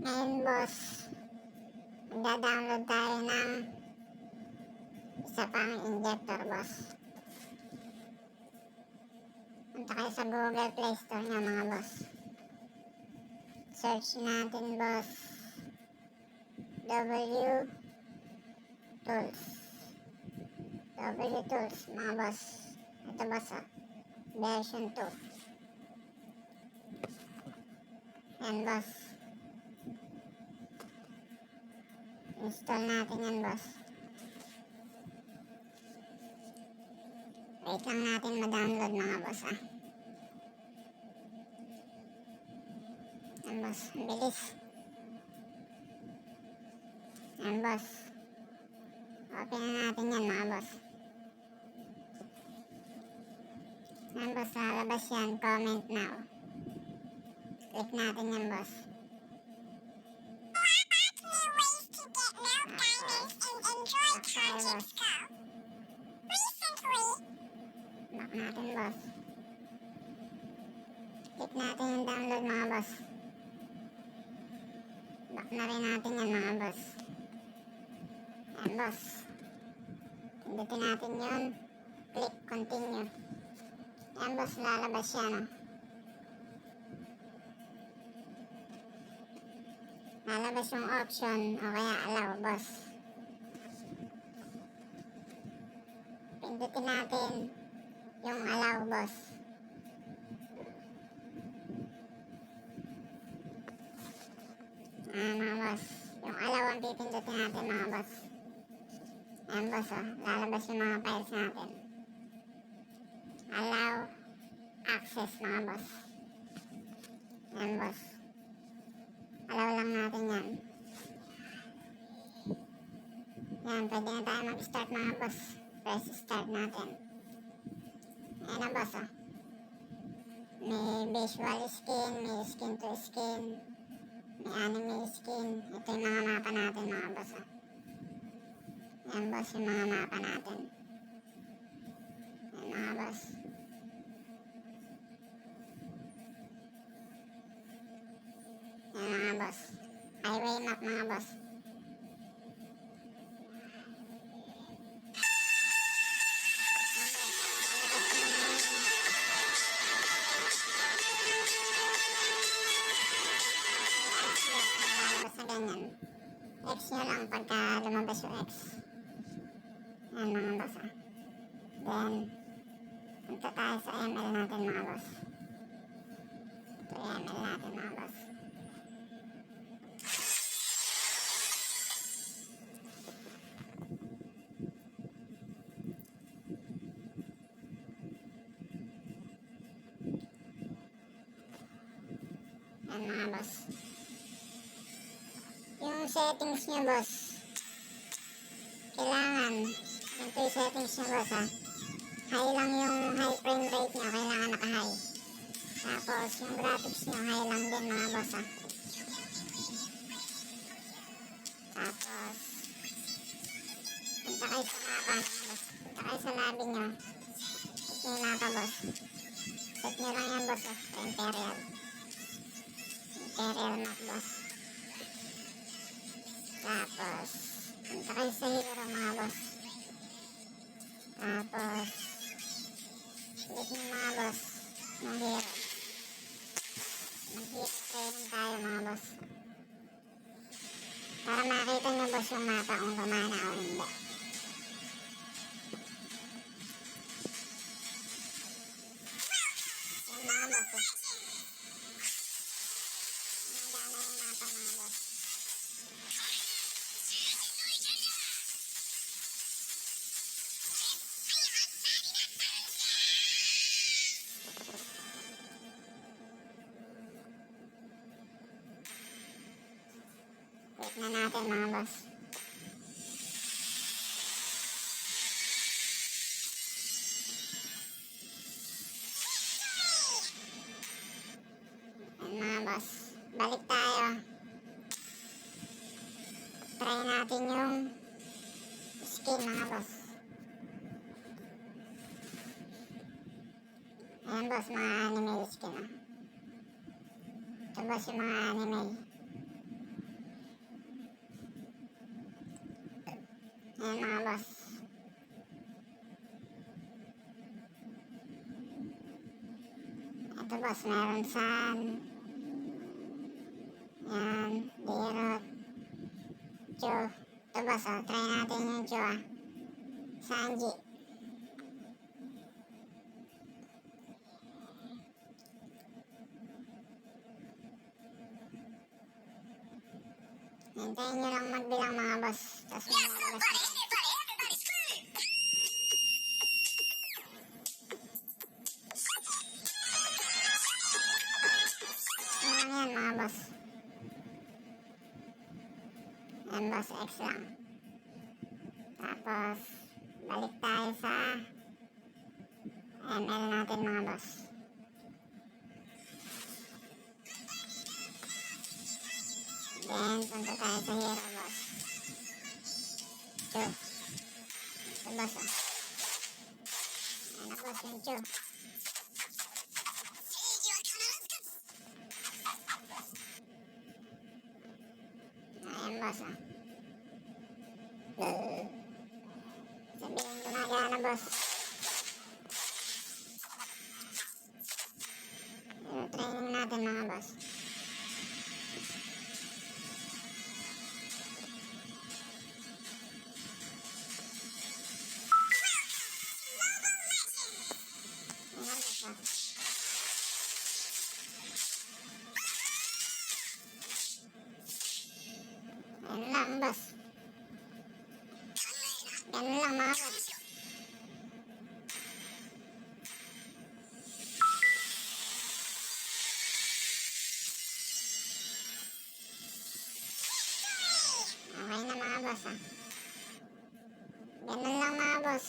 Ngayon, boss, magda-download tayo ng isa pang injector, boss. Punta kayo sa Google Play Store nga, mga boss. Search natin, boss. W Tools. W Tools, mga boss. Ito, boss, ah. Version 2. Yan, boss. Install natin yan, boss. Wait lang natin ma-download, mga boss, ah. Yan, boss. Bilis. Yan, boss. Open na natin yan, mga boss. Yan, boss. Lalabas yan. Comment now. Click natin yan, boss. Go. Recently, Back natin, boss. Click natin yung download, mga boss. Back na rin natin yan, mga boss. Yan, boss. Pindutin natin yun. Click continue. Yan, boss. Lalabas siya, no? Lalabas yung option o kaya allow, boss. Pindutin natin yung allow, boss. Ah, mga boss. Yung allow ang pipindutin natin, mga boss. Ayan, boss, oh. Lalabas yung mga files natin. Allow access, mga boss. Ayan, boss. Allow lang natin yan. Yan, pwede na tayo mag-start, mga boss. Press start natin. Ayan na, boss, oh. May visual skin, may skin to skin, may anime skin. Ito yung mga mapa natin, mga boss, oh. Yan, boss, yung mga mapa natin. Yan, mga boss. Yan, mga boss. Highway map, mga boss. X nyo lang pagka lumabas yung X. Yan mga boss ah. Then, punta tayo sa ML natin mga boss. Ito ML natin mga boss. Yan mga boss. Yung settings nyo boss. Kailangan, ito yung settings nyo boss ha. High lang yung high frame rate nyo, kailangan naka-high. Tapos yung graphics nyo, high lang din mga boss ha. Tapos, punta kayo sa mapa. Punta kayo sa lobby nyo. Set yung mapa boss. Set nyo lang yan boss ha, sa Imperial. Imperial map boss. Tapos, punta kayo sa hero mga boss. Tapos, click nyo mga boss ng hero. Mag-hero training tayo mga boss. Para makita nyo boss yung mapa kung gumana o hindi. Wait na natin mga boss. Ayan mga boss. Balik tayo. Try natin yung skin mga boss. Ayan boss, mga anime skin ah. Ito boss yung mga anime. Ayan mga boss. Ito boss, meron san. Yan, dirot. Chu. Ito boss, oh, try natin yung chu ah. Sanji. Hintayin nyo lang magbilang mga boss. Tapos malalabas na. Yan yan mga boss. Yan boss, X lang. Tapos, balik tayo sa ML natin mga boss. Then, punta tayo sa hero boss. Chu. Ito boss ah. Ayan na boss yung chu. Ayan boss ah. Brr. Ayan lang boss. Ganun lang mga boss. Okay na mga boss ah. Ganun lang mga boss.